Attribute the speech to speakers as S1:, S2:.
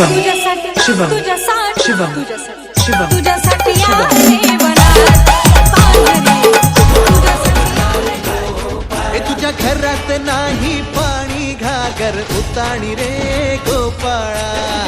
S1: शिवम.
S2: तुझ्यासाठी
S1: शिवम. शिवम. शिवम.
S3: हे तुझ्या घरात नाही पाणी घागर उताणी रे गोपाळा